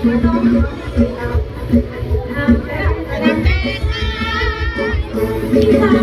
Thank you.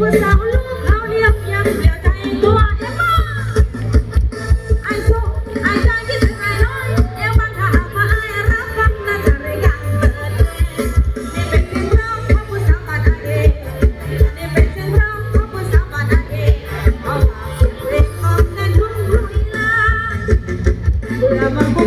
ผู้สาวลูกเขาเรียบยังเดียวใจตัวเอ็มมาไอซ่ไอใจคิดถึงไอ้น้อยเอวบางาพาไอรับฟังน่นจะเรียกเปิดนี่เป็นเสีงร้องของผู้สาวบ้านาเนี่เป็นเสีงร้องของผู้สาวบ้านาเเอาปากเสียงองนั่นทุ่งลุยลาเพื่อมา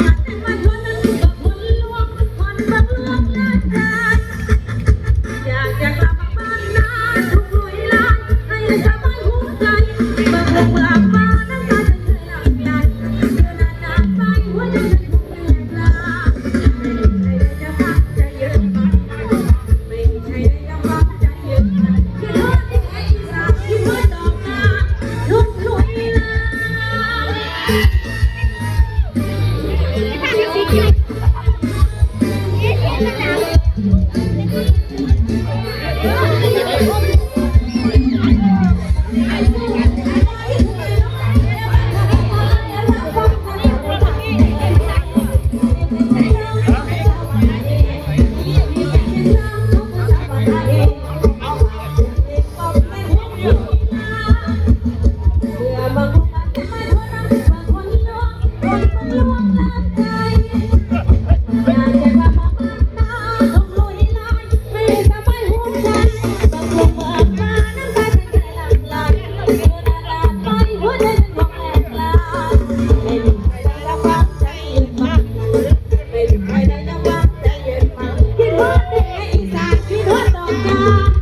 না